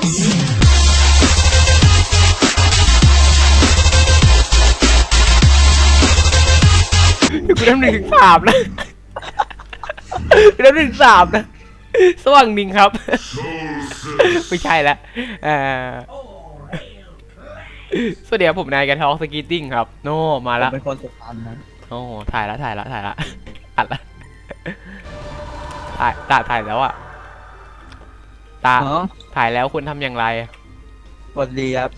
กูนับหนึ่งถึงสามนะกูนับหนึ่งถึงสามนะ สว่างดิงครับ ไม่ใช่ละเอ่อสวัสดีครับผมนายกันทอกสกีติ้งครับ โน่มาผมละเป็นคนสุพรรณนะโอ้ถ่ายละถ่ายละถ่ายละอัดละถ่ายตาถ่ายแล้วอะ ตาเนาะถ่ายแล้วคุณทำอย่างไร สวัสดีครับ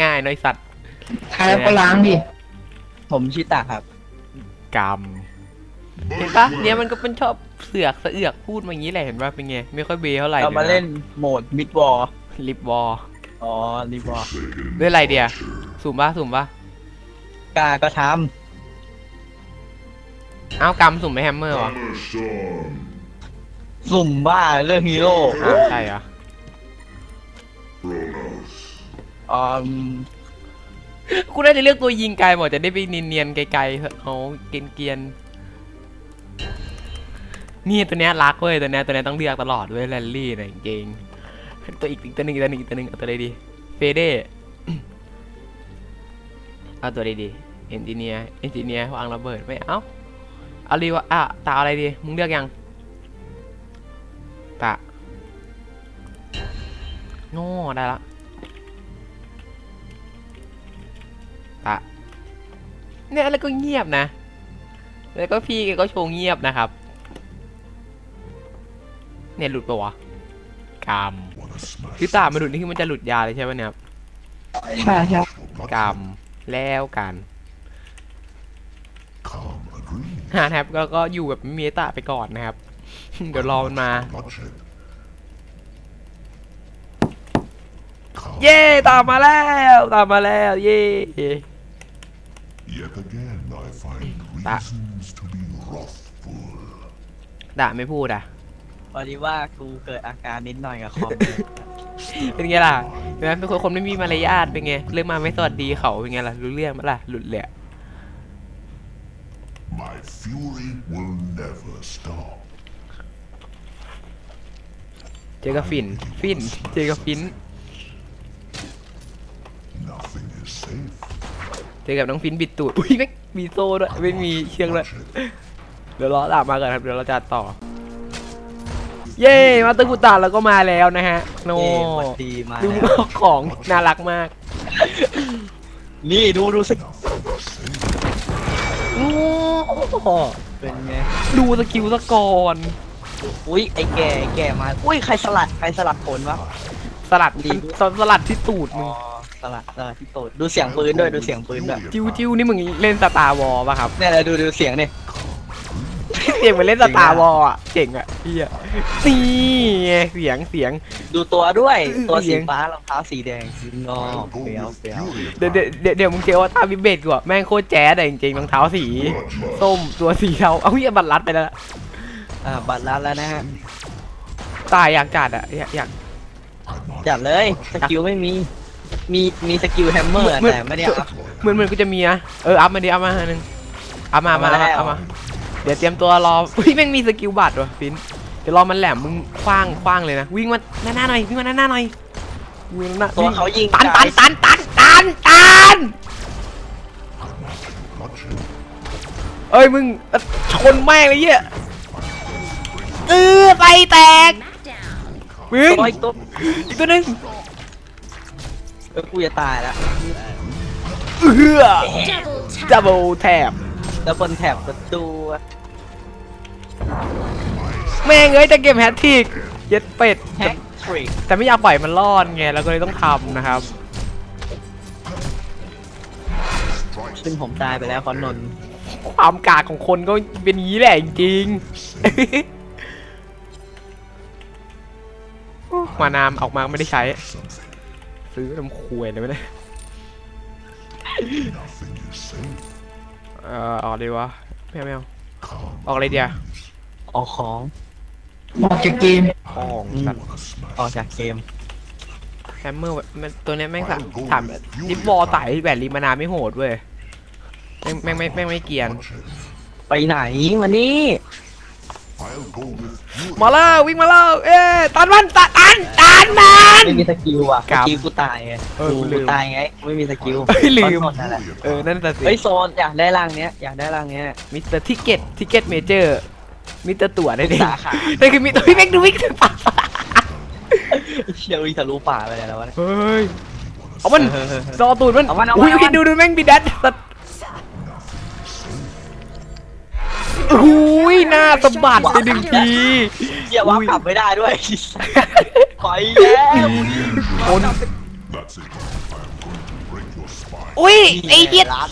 ง่ายน้อยสัตว์ใครก็ล้างดิ ผมชิตะครับ กรรมเห็นปะเนี่ยมันก็เป็นชอบเสือกสะเอือกพูดมาอย่างนี้แหละเห็นปะเป็นไงไม่ค่อยเบเท่าไหร่เรามาเล่นโหมดมิดวอลลิปวอลอ๋อลิวอลด้วยอะไรเดียสุ่มปะสุ่มปะกล้าก็ทอ้าวกำสุ่มไม่แฮมเมอร์วะำ สุ่มบ้าเรื่องฮีโร่อ้าวใช่เหรออืมกูน่าจะเลือกตัวยิงไกลหมดจะได้ไปเนียนๆไกลๆเถอะเอาเกรียนๆนี่ตัวเนี้ยรักเว้ยตัวเนี้ยตัวเนี้ยต้องเลือกตลอดเว้ยแรลลี่เนี่ยจริงๆตัวอีกอีกตัวหนึงอีกตัวหนึงอีกตัวหนึงเอาตัวอะไรดีเฟเด้ เอาตัวอะไรดีเอนจิเนียร์เอนจิเนียร์วางระเบิดไม่เอาเอารีวะอะตาอะไรดีมึงเลือกยัง โง่ได้ละตะเนี่ยแล้วก็เงียบนะ แล้วก็พี่แกก็โชว์เงียบนะครับ เนี่ยหลุดปะวะกรรมคือตามาหลุดนี่คือมันจะหลุดยาเลยใช่ปะเนี่ยครับใช่ใช่กรรมแล้วกันฮาแทบก็ก็อยู่แบบไม่มีตาไปก่อนนะครับ เดี๋ยวรอมันมา เย่ตามมาแล้วตามมาแล้วเย่ Yet again, I find That- reasons to be wrathful. ด่าไม่พูดอะ พอดีว่ากูเกิดอาการนิดหน่อยกับคอม เป็นไงล่ะเห็นไหมเป็นคนคนไม่มีมารยาทเป็นไงเรื่องมาไม่สวัสดีเขาเป็นไงล่ะรู้เรื่องไหมล่ะหลุดเลยอะ My fury will never stop. เจอกับฟินฟินเจอกับฟิน เจอกับน้องฟินบิดตูดอุ้ยไม่มีโซ่ด้วยไม่มีเชือกด้วยเดี๋ยวรอตามมาก่อนครับเดี๋ยวเราจะต่อ เย้มาตึกกุตาเราก็มาแล้วนะฮะโนเย้สวัสดีมาดูแล้วของน่ารักมาก นี่ดูดูสกโอ้โหเป็นไงดูสกิลสกอนอุ้ยไอ้แก่ไอ้แก่มา อุ้ยใครสลัดใครสลัดผลวะสลัดดีสสลัดที่ตูดอ๋มึอง สลัดสลัดที่โตดดูเสียงปืนด้วยดูเสียงปืนด้วยจิ้วจิ้วนี่มึงเล่นสตาร์วอลป่ะครับเนี่ยแหละดูดูเสียงเนี่ยเสียงเหมือนเล่นสตาร์วอลอะเก่งอะพี่อะนี่ไงเสียงเสียงดูตัวด้วยอื้อตัวเสีสียงฟ้ารองเท้าสีแดงงอ I'll go เฟี้ยว with เฟี้ยว fury เดี๋ยวเดี๋ยวเดี๋ยวเดี๋ยวมึงเจอว่าตาวิเบตกูอะแม่งโคตรแจ๊ดอะจริงๆรองเท้าสีส้มตัวสีเทาเอาเฮียบัตรลัดไปแล้วอ่าบัตรลัดแล้วนะฮะตายอยากจัดอะอยากอยากจัดเลยสกิลไม่มี มีมีสกิลแฮมเมอร์แต่ไม่ได้อัพ เหมือนเหมือนกูจะมีนะเอออัพมาดิอัพมาอันหนึงอัพมามาเอามาแล้วเอามา เดี๋ยวเตรียมตัวรออุ้ยแม่งมีสกิลบัตรว่ะฟินเดี๋ยวรอมันแหลมมึงคว้างคว้างเลยนะวิ่งมาหน้าหน้าหน่อยวิ่งมาหน้าหน้าหน่อยวิ่งมาหน้าตัวเขายิงตันไกลตันตันตันตันตัน bloodshed. เอ้ยมึงเอ่อชนแม่งเลยเหี้ยเออไตแตกวิ่งตัวอีกตัวอีกตัวหนึง เออกูจะตายแล้วเออดับเบิลแทบแล้วบนแถบประตูแม่งเอ้ยจะเก็บแฮตทริกเย็ดเป็ดแฮกทริกแต่ไม่อยากปล่อยมันรอดไงเราก็เลยต้องทำนะครับ ซึ่งผมตายไปแล้วคอนนนท์ความกากของคนก็เป็นอย่างนี้แหละจริงๆ มานามออกมาไม่ได้ใช้ ซื้อน้ำควยเลยไม่ได้ Nothing is safe. เอ่อออกเลยวะไม่เอาไม่เอา Come ออกอะไรเดียวออกของ ออกจากเกมของสัตว์ on a smash. ออกจากเกมแฮมเมอร์มันตัวเนี้ยแม่งสามถามลิฟบอลไต่แบบริมานาไม่โหดเว้ยแม่งแม่งไม่แม่งไม่เกรียน Bloodshed. ไปไหนวันนี้ มาแล้ววิ่งมาแล้วเอ๊ะตันมันตันตันตันมันไม่มีสกิลว่ะคสรับกิลกูตายไงเออกูลืมตายไงไม่มีสกิลเฮ้ยลืมขอโทษนั่นแหละเออนั่นแต่สิเฮ้ยโซนอยากได้ร่างเนี้ยอยากได้ร่างเนี้ยมิสเตอร์ทิเก็ตทิเก็ตเมเจอร์มิสเตอร์ตั๋วได้เองสาขานั่นคือมิสเตอร์พี่แม็กดูวิ่งถึงป่าเชียวอีทะลุป่าไปแล้ววะเนี่ยเฮ้ยเอามันเออเออเออรอตูดมันเอามันเอามันอุ้ยเอามันดูดูแม่งบีดัดสัตว์ อุ้ยหน้าสะบัดไปหนึ่งที เหี้ยว่ากลับไม่ได้ด้วยไปแล้วคน That's it. I'm going to break your spine. อุ้ยไอ้เหี้ยตา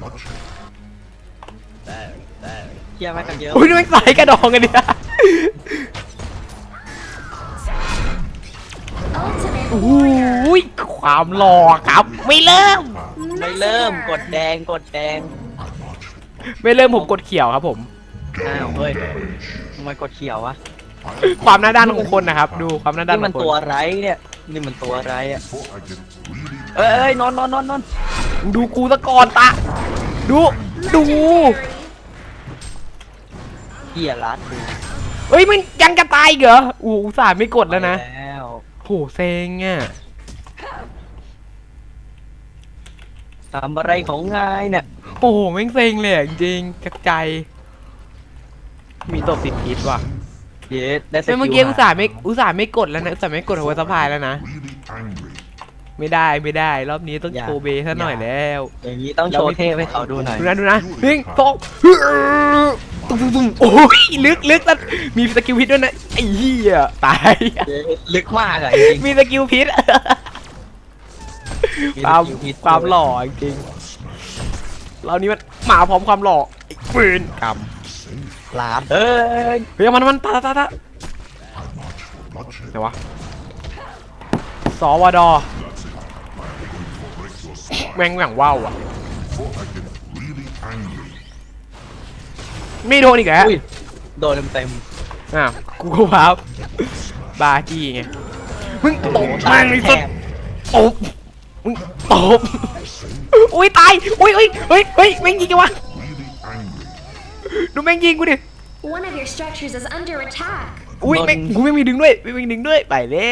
Bloodshed. เหี้ยไม่กันเยอะอุ้ยนี่แม่งสายกระดองกันเนี่ย Ultimate อุ้ยความหล่อครับ ไม่เริ่ม ไม่เริ่มกดแดงกดแดงไม่เริ่มผมกดเขียวครับผม อ้าวเฮ้ยทำไมกดเขียววะความหน้าด้านของคนนะครับ ดูความหน้าด้านนี่ขมัอนงคนตัวไรเนี่ยนี่มันตัวไรอะ Before I get really เอ้ยเอ้ยนอนนอนนอนนอนดูกูตะกอนตะ ดูดูเหี้ยรัดกูเอ้ยมันยังจะตายอีกเหรออู้อุตส่าห์ไม่กดแล้วนะไปแล้วโหเซ็งอะ ทำอะไรของงายเนี่ยโอ้โหแม่งเซ็งเลยอะจริงๆจากใจ มีตบติดพิษว่ะเย็ดได้สแต่กิลเมื่อกี้อุตส่าห์ไม่อุตส่าห์ไม่กดแล้วนะอุตส่าห์ไม่กดหัวสะพายแล้วนะ really angry. ไม่ได้ไม่ได้ รอบนี้ต้องโชว์เบซะหน่อยแล้วอย่างนี้ต้องโชว์เทพให้เขาดูหน่อย ดูนะดูนะหนึ่งสองตุ้มตุ้มตุ้มโอ้ยลึกลึกแล้วมีสกิลพิษด้วยนะไอ้เหี้ยตายเย็ดลึกมากอะจริงมีสกิลพิษ ๆความสกิลพิษความหล่อจริงๆเรานี้มันมาพร้อมความหล่อไอ้ปืนกลาดเอ้ยำเฮ้ยมันมันตาตาตาตา Bloodshed. ไหนวะสวด Break your spine. แม่งแหว่งว่าวอะ Before I get really angry. ไม่โดนอีกแล้วอุ้ยโดนเต็มอะกูก็ว้าวบาจี้ไงมึงตบๆแม่งเลยแถสุดบตบ มึงตบ อุ้ยตาย อุ้ยอุ้ยเฮ้ยเฮ้ยแม่งยิงกันวะ Really angry. ดูแม่งยิงกูดิ One of your structures is under attack. อุ้ยแม่งกูไม่มีดึงด้วยไม่มีดึงด้วย ไปแล้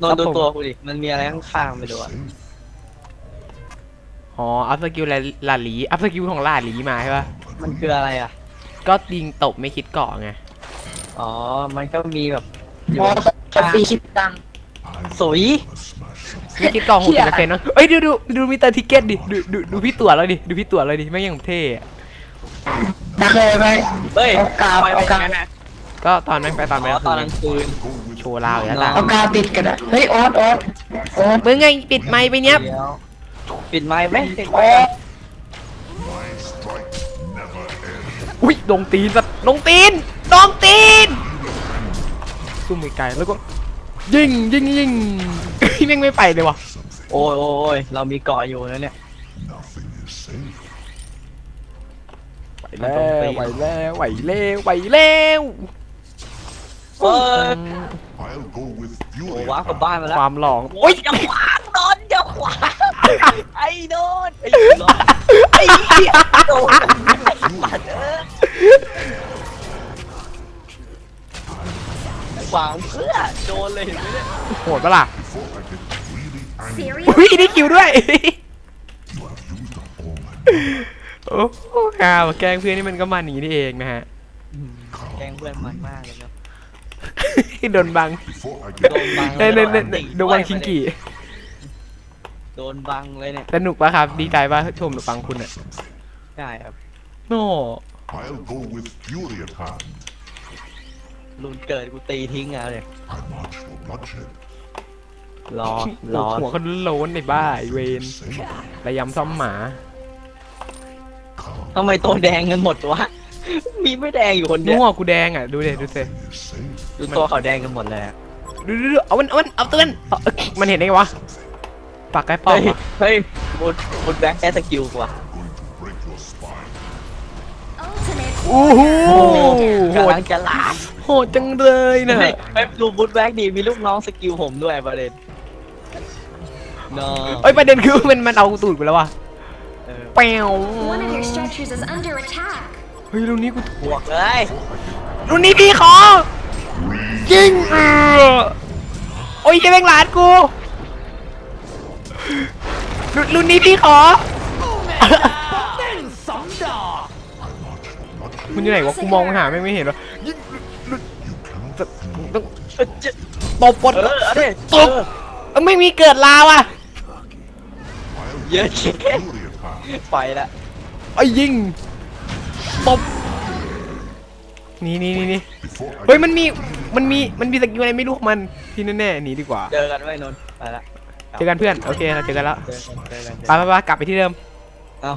โดวนโดนดูครับผมตัวกูดิ มันมีอะไรข้างๆไปดูอะอ๋อ อัพสกิลลาลาหลีอัพสกิลของลาหลีมาใช่ปะมันคืออะไรอะ ก็ยิงตบไม่คิดเกาะไง อ๋อ มันก็มีแบบอยู่มอสตีคิดตังสวยไม่คิดเกาะหกสิบเปอร์เซ็นต์นะเอ้ยดูดูดูมีเตอร์ทิเก็ตดิดูดูดูพี่ตัวแล้วดิดูพี่ตัวแล้วดิแม่งยังเท่อะนักเลยไหมเฮ้ยเอากาวทำไมเอาเป็นกาวงั้นอะก็ตอนแม่งไปตอนอ๋แม่งอตอนกลางคืน โชว์ลาวอย่างนั้นเอากาวติดกันอะเฮ้ยโอ๊ตโอ๊ตโอ๊ตมึงไงปิดไมค์ไปเนี้ยเดี๋ยวปิดไมค์ไหมปิดไมโอ๊ค์ต My strikes never end. อุ้ยลงตีนสัตว์ลงตีนลงตีนซุ่มไกลๆแล้วก็ยิงยิงยิงเฮ้ ยแม่งไม่ไปเลยวะโอ้ยโอ้ยโอ้ยเรามีเกาะอยู่นะเนี่ย Nothing is safe. ไปแล้วไหวแล้วไหวแล้วไหวแล้วเอ้ย I'll go with โอ้ fury. ว้าวกลับบ้านมาแล้วความหลองโอ้โอ้ยยอย่าขวางโดนอย่าขวางไอ้โดนไอ้โดนไอ้เหี้ยโดนไอ้สัตว์เอ้ยขวางเพื่อโดนเลยเห็นไหมเนี่ยโหดปะล่ะ อุ้ยได้คิวด้วย you have used up all my power. โอ้โหข่าวแกล้งเพื่อนนี่มันก็มาหนีนี่เองนะฮะแกล้งเพื่อนมันมากเลยครับโดนบัง Before I โด get นบังเน่เน่เน่โดนบังชิงกีโดนบังเลยเนี่ยสนุกปะครับ ดีใจปะชมหรือฟังคุณอะใช่ครับโน่ I'll go with fury at hand. รุนเกิดกูตีทิ้งเอาเลย รอรอหัวคนโล้นในบ้าไอ้เวน Safe. ระยำซ่อมหมา ทำไมตัวแดงกันหมดวะ มีไม่แดงอยู่คนเดีนัยววกูแดงอะ ดูเด็ดูเด็ Is safe. ดูตัวเขาแดงกันหมดเลยอะดูดูดูเอามันเอามันเอาตัวมันเอาเอ้ยมันเห็นได้ไงวะปากใกล้ป้อเฮ้มยเฮ้ยบุดบุดแบ็คแอสกิลกว่า Going to break your spine. Ultimate โอ้โหโหกำดลังจะลาดโหดจังเลยนะเฮ้ยเฮ้ยดูบุดแบ็คดีมีลูกน้องสกิลผมด้วยประเด็น เนาะเอ้ยประเด็นคือมันมันเอาตูดกูแล้ววะเออแปว One of your structures is under attack. เฮ้ยรุ่นนี้กูบวกเลยรุ่นนี้พี่ขอยิงเออโอ้ยยังแม่งหลานกูรุ่นรุ่นนี้พี่ขอ มันอยู่ไหนวะกูมองหาไม่งไม่เห็นวะยิงต้องเออเจ๊ตบบดเออเอาดิตบเอ้ยไม่มีเกิดลาวอะ เยอะเจ๊ Fury attack. ไปละไอ้ยยิงตบนี่นี่นี่นี่ Before I เฮ้ยมันมีมันมีมันมีสกิลอะไรไม่รู้ของมันที่แน่ๆหนีดีกว่าเจอกันไว้นนท์ไปละเจอกันเพื่อนโอเคเราเจอกันแล้วเจอกันเจอกันเจอไปกันไปไปกลับไปที่เดิมเอา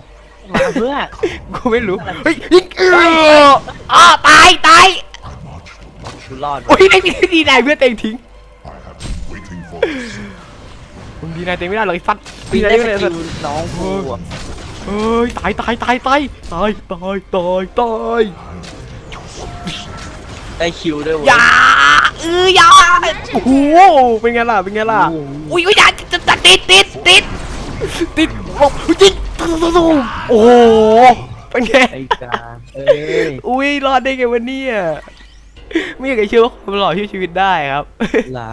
มาเพื่อกูไม่รู้เฮ้ยยิงเอออ้าตายตายกูรอดโอ้ยได้มีดีนายเพื่อนเต็งทิ้ง I have been waiting for this. มึงดีนายเต็งไม่ได้เลยฟัดปีดีนายได้ไม่สได้กิสัลตว์น้องกูอะเฮ้ยตายตายตายตายตายตายตายตายได้คิวด้วยเว้ยอย่าเอออย่าโอ้โหเป็นไงล่ะเป็นไงล่ะโอ้โหอุ้ยอุ้ยอย่าจะจะติดติดติดติดโอ้ยยิงโอ้โหเป็นไงไอ้กาเอ้ยอุ้ยรอดได้ไงวันนี้ไม่อยากจะเชื่อว่าความหล่อที่ชีวิตได้ครับหลา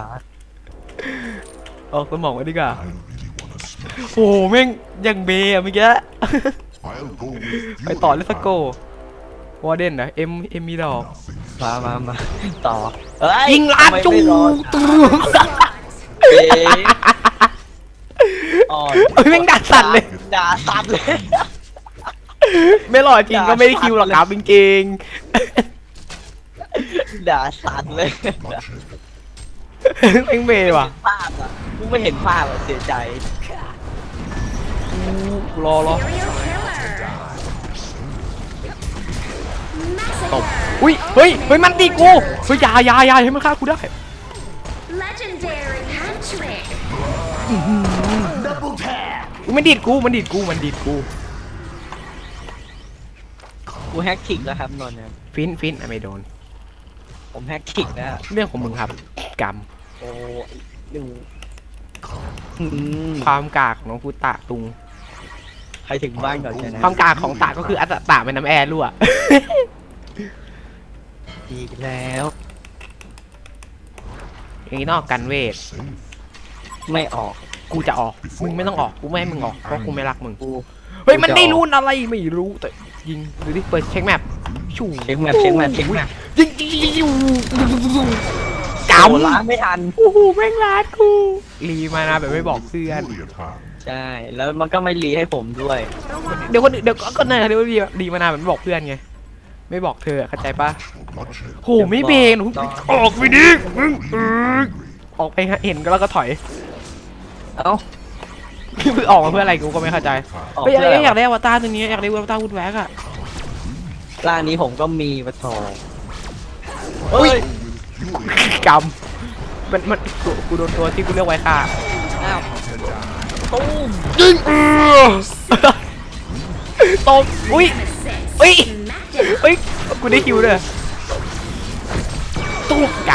ออกสมองไว้ดีกว่า I really want to smash. โอ้โหแม่งยังเบอะเมื่อกี้ I'll go with ไป Fury ต่อเลสโก attack. วอร์เดนนะเอ็มเอ็มมีดอก Nothing มามามาต่อเฮ้ยยิงลาดจูทำไมไม่รอดตูเอ๊ะอ่อนเอ้ยแม่งด่าสั่นเลย ด่าสั่นเลย ไม่หล่อจริงก็ไม่ได้คิวหรอกครับจริงด่าสั่นเลยๆ แม่งเบว่ะภาพอะกูไม่เห็นภาพอะเสียใจรอรอ Serial killer. ตบ Massacre. อุ้ยเฮ้ยเฮ้ยมันตีกูเฮ้ยอยาอยาอยาให้มันฆ่ากูได้ Legendary hat trick. อุ๊ยมันดีดกูมันดีดกูมันดีดกูกูแฮกทิกแล้วครับนนท์ครับฟินฟินอะไม่โดนผมแฮกทิกแล้วเรื่องของมึงครับกรรม โอ้ยดูอืมความกากของน้องฟูตะตุง ใครถึงบ้านก่อนชนะความกากของตะก็คืออัตตะเป็นน้ำแอร์รั่ว อีกแล้วอย่างนี้นอกกันเวท safe. ไม่ออก กูจะออก มึงไม่ต้องออก กูไม่ให้มึงออก เพราะกูไม่รักมึง กู เฮ้ย มันได้รุ่นอะไรไม่รู้แต่ยิงดูดิเปิดเช็คแมปชูเช็คแมปเช็คแมปเช็คแมปยิงยิงยิงยิง กโอ้ล้างไม่ทันำโอ้โหแม่งลาดกูรีมานะแบบไม่บอกเพื่อน Fury attack. ใช่ แล้วมันก็ไม่รีให้ผมด้วย เดี๋ยวคนอื่นเดี๋ยวก็ก็เนยเดี๋ยวรีรีมานาแบบไม่บอกเพื่อนไง ไม่บอกเธอเข้าใจปะ Bloodshed. โหไม่เบนออกไปดิมึงเออออกไปเห็นก็แล้วก็ถอยเอ้าเพิ่งออกมาเพื่ออะไรกูก็ไม่เข้าใจออกเฮ้ยเพื่ออะไรอยากได้อวตารตัวนี้อยากได้อวตารวุดแวกอะ ร่างนี้ผมก็มีปะโถอุ้เฮ้ยย กำมันมันกูกูโดนตัวที่กูเลือกไว้ค่ะอ้าวตุ้มยิงเออตบอุ้ย Nemesis. Ui. Smacked it. อุ้ยกูได้คิวด้วยตุ๊กก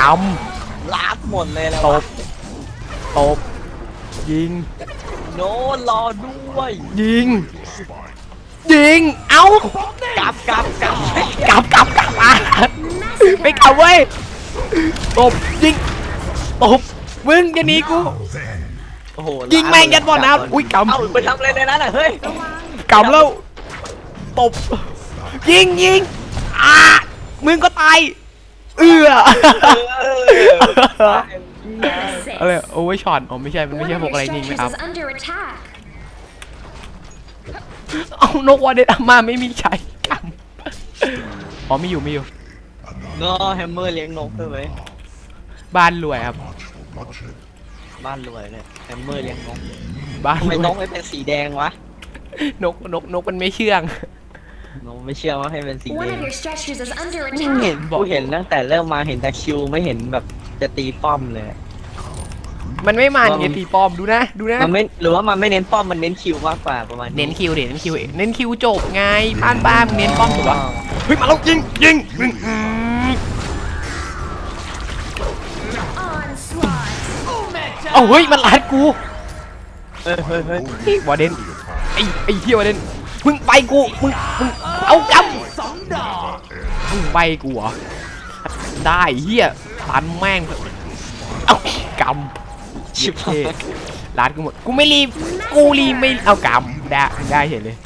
ลาบหมดเลยแล้วำตบตบยิงโน้นรอด้วย ยิง ยิง เอ้ากลับกลับกลับกลับกลับกลับอะไม่กลับเว้ย ตบยิงตบมึงอย่าหนีกู Then โอ้โหยิงแม่งยัดบ่อน้ำอุ้ยกำเอ้าไปทำอะไรในนั้นอะเฮ้ยกำแล้วตบยิงยิงอ่ามึงก็ตายเอื้อ Nemesis. อะไรโอเวอร์ช็อตอ๋อไม่ใช่มัน One ไม่ใช่ of พวก your อะไรยิงไหม structures ครับ is under attack. เอานกวาเดนอามาไม่มีใช้กำอ๋อมีอยู่มีอยู่ เนาะแฮมเมอร์เลี้ยงนกด้วยไหมบ้านรวยครับ bloodshed. บ้านรวยเลยแฮมเมอร์เลี้ยงนกบ้านทำไมรวยนกไม่เป็นสีแดงวะนกนกนกมันไม่เชื่อง นกไม่เชื่อว่าให้เป็นสีแด One ง of your structures is under เห็น attack. กูเห็นตั้งแต่เริ่มมาเห็นแต่คิวไม่เห็นแบบจะตีป้อมเลย มันไม่มันว่ามันไงตีป้อมดูนะดูนะมันไม่หรือว่ามันไม่เน้นป้อมมันเน้นคิวมากกว่าประมาณเน้นคิวเดี๋ยวเน้นคิวเน้นคิวจบไงป้านป้ามงเน้นป้อมถูกปะเฮ้ยมาแล้วยิงยิงยิงอืม เอาเฮ้ยมันลัดกูเฮ้ยเฮ้ยเฮ้ย วาเดน Fury attack. ไอ้ไอ้เฮียวาเดนมึงไปกูมึงมึงเอากำมึงไปกูเหรอได้เฮียตันแม่งเอากำชิบเท่ร้านกูหมดกูไม่รีบกูรีบไม่เอากำได้ได้เห็นเลย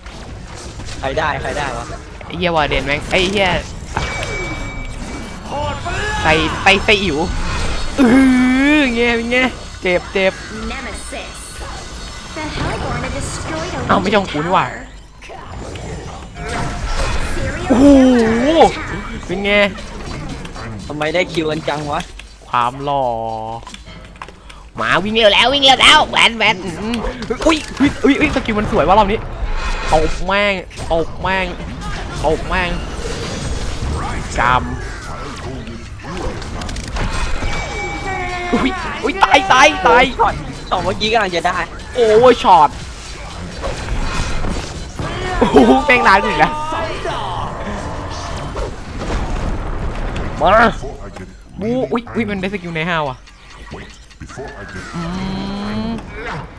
ใครได้ใครได้วะไอ้เฮียวอร์เดนแม่งไอ้เฮียใส่ไปใส่อิ๋วเออเงี้ยเงี้ย เจ็บเจ็บ Nemesis. The Hellborn have destroyed a อ้าว ไม่ใช่ของกูนี่หว่า Serial โอ้โห counterattack. เป็นไง ทำไมได้คิวกันจังวะ ความหล่อหมาวิ่งเร็วแล้ววิ่งเร็วแล้วแหวนแหวนอืมอุ้ยอุ้ยอุ้ยอุ้ยสกิลมันสวยว่ารอบนี้ตบแม่งตบแม่งตบแม่งกำ อุ้ยอุ้ยตายตายตายช็อตช็อตเมื่อกี้กำลังจะได้ โอ้ยช็อตโอ้โหแม่งนานกว่าอีกแล้วมา Before I get บูอุ้ยอุ้ยมันได้สกิลในห้าว่ะ wait, before I get อืม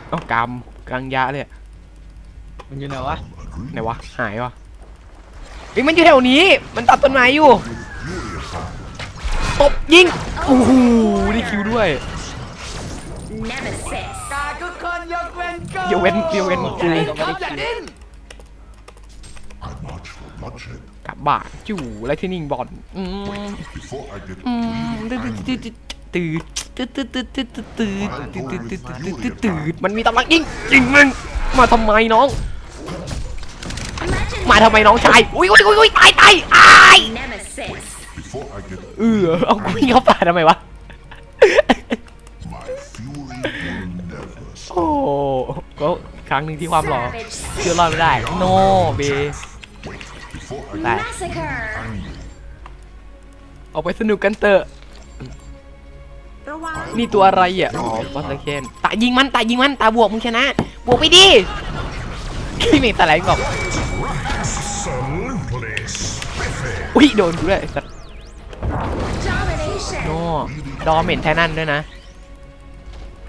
เอากำกลางยะเลยอะมันอยู่ไหนวะไหนวะหายวะเฮ้ยมันอยู่แถวนี้ มันตัดต้นไม้อยู่ ตบยิงโอ้โหได้คิวด้วย Nemesis. เดี๋ยวเว้นเดี๋ยวเว้นกูใครก็ไม่ได้คิว I march for bloodshed. กลับบ้านจู่แล้วที่นิ่งบอลอืม Before I get อืมตืดตืดตืดตืดตืดตืดตืดตืดตืดตืดตืดตืดตืดตืดมันมีตำลังยิงยิงมันมาทำไมน้อง มาทำไมน้องชายอุ้ยอุ้ยอุ้ยอุ้ยตายตายอ้าย Nemesis. before I get เออเอากูยิงเข้าป่าทำไมวะ my fury will never stop. โอ้ก็ครั้งหนึ่งที่ความหล่อ Savage. เชื่อรอดไม่ได้ โนเบ Before I ได้ Massacre. เอาไปสนุกกันเถอะ นี่ตัวอะไรอะ อ๋อฟอสเคนตายิงมันตายิงมันตาบวกมึงชนะ บวกไปดิพี่เมย์ตาไหลบอก absolutely spiffy. อุ้ยโดนกูด้วยสัตว์ Domination. โนดอเหม็นแท้นั่นด้วยนะ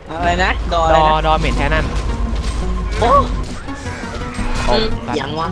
อะไรนะดออะดไรอนะดอเหม็นแท้นั่นโอ้โอ้สัตว์ยังวะ